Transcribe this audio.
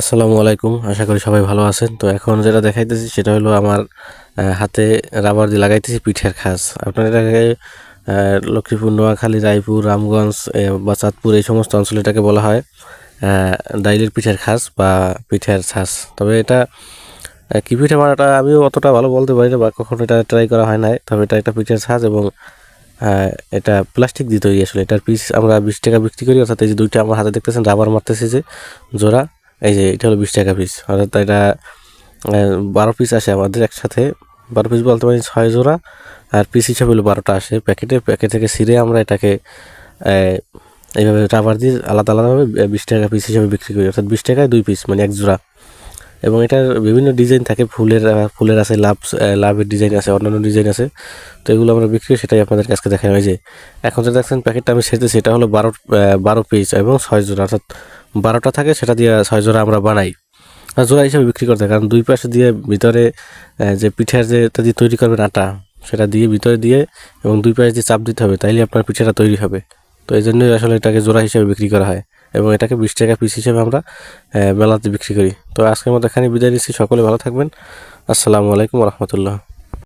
আসসালামু আলাইকুম। আশা করি সবাই ভালো আছেন। তো এখন যেটা দেখাইতেছি সেটা হলো আমার হাতে রাবার দিয়ে লাগাইতেছি পিঠের খাস। আপনারা এটাকে লক্ষ্মীপুর, নোয়াখালী, রায়পুর, রামগঞ্জ বা চাঁদপুর এই সমস্ত অঞ্চলে এটাকে বলা হয় ডাইলের পিঠের খাস বা পিঠের ছাস তবে এটা কি পিঠে বানাটা আমিও অতটা ভালো বলতে পারি না বা কখনো এটা ট্রাই করা হয় নাই। তবে এটা একটা পিঠের ছাঁচ এবং এটা প্লাস্টিক দিয়ে তৈরি আসলে। এটার পিস আমরা বিশ টাকা বিক্রি করি, অর্থাৎ এই যে দুইটা আমার হাতে দেখতেছেন, রাবার মারতেছে যে জোড়া। এই যে এটা হলো বিশ টাকা পিস অর্থাৎ এটা বারো পিস আসে আমাদের একসাথে। বারো পিস বলতে পারি ছয় জোড়া। আর পিস হিসাবে হলো বারোটা আসে প্যাকেটে। প্যাকেট থেকে ছিঁড়ে আমরা এটাকে এইভাবে রাবার দিয়ে আলাদা আলাদাভাবে বিশ টাকা পিস হিসাবে বিক্রি করি। অর্থাৎ বিশ টাকায় দুই পিস মানে এক জোড়া। এবং এটার বিভিন্ন ডিজাইন থাকে। ফুলের ফুলের আছে, লাভ লাভের ডিজাইন আছে, অন্যান্য ডিজাইন আছে। তো এগুলো আমরা বিক্রি করি, সেটাই আপনাদের কাছে দেখা হয় যে, এখন যেটা দেখছেন প্যাকেটটা আমি সেটা সেটা হলো বারো বারো পিস এবং ছয় জোড়া। অর্থাৎ বারোটা থাকে, সেটা দিয়ে ছয় জোড়া আমরা বানাই। আর জোড়া হিসাবে বিক্রি করতে কারণ দুই পাশে দিয়ে ভিতরে যে পিঠের যে দিয়ে তৈরি করবেন আটা, সেটা দিয়ে ভিতরে দিয়ে এবং দুই পাশে দিয়ে চাপ দিতে হবে, তাইলে আপনার পিঠেটা তৈরি হবে। তো এই জন্যই আসলে এটাকে জোড়া হিসাবে বিক্রি করা হয় এবং এটাকে বিশ টাকা পিস হিসেবে আমরা মেলাতে বিক্রি করি। তো আজকের মতো এখানে বিদায় নিচ্ছি, সকলে ভালো থাকবেন। আসসালামু আলাইকুম রহমতুল্লাহ।